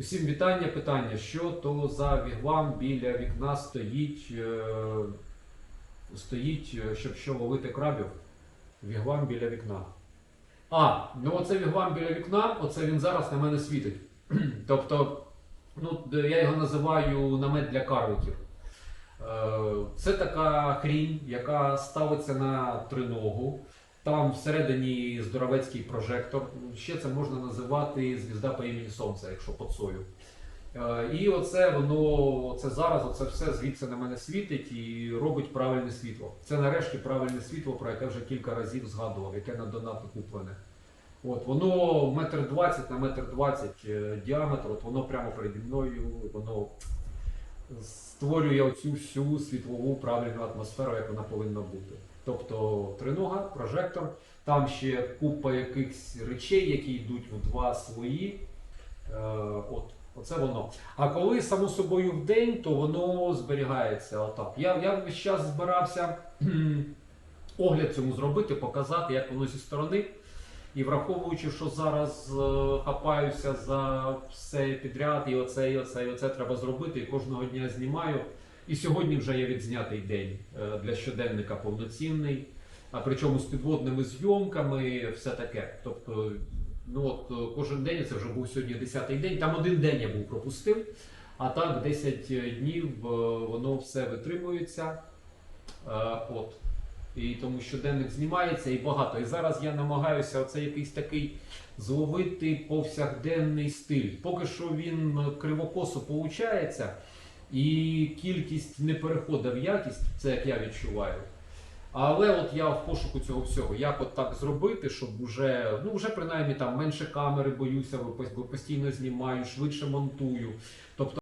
Усім вітання. Питання, що то за вігвам біля вікна стоїть, е, стоїть, е, щоб що ловити крабів. Вігвам біля вікна. А, ну оце вігвам біля вікна, оце він зараз на мене світить. тобто, ну, я його називаю намет для карликів. Е, Це така хрінь, яка ставиться на триногу. Там всередині здоровецький прожектор. Ще це можна називати звізда по імені Сонця, якщо під сою. Е, І оце воно це зараз, оце все звідси на мене світить і робить правильне світло. Це нарешті правильне світло, про яке вже кілька разів згадував, яке на донат куплене. От воно метр двадцять на метр двадцять е, діаметр, от воно прямо переді мною, воно створює оцю всю світлову правильну атмосферу, як вона повинна бути. Тобто тринога, прожектор, там ще купа якихось речей, які йдуть в два свої. Е, от, оце воно. А коли само собою в день, то воно зберігається отак. Я, я весь час збирався огляд цьому зробити, показати, як воно зі сторони. І враховуючи, що зараз е, хапаюся за все підряд, і оце, і оце, і оце треба зробити, і кожного дня знімаю. І сьогодні вже є відзнятий день е, для щоденника повноцінний, а причому з підводними зйомками, все таке. Тобто, ну от е, кожен день це вже був сьогодні 10-й день. Там один день я був пропустив, а так 10 днів е, воно все витримується. От. І тому щоденник знімається і багато. І зараз я намагаюся оце якийсь такий зловити повсякденний стиль. Поки що він кривокосо получається, і кількість не переходить в якість, це як я відчуваю. Але от я в пошуку цього всього, як от так зробити, щоб вже, ну вже принаймні там менше камери боюся, бо постійно знімаю, швидше монтую. Тобто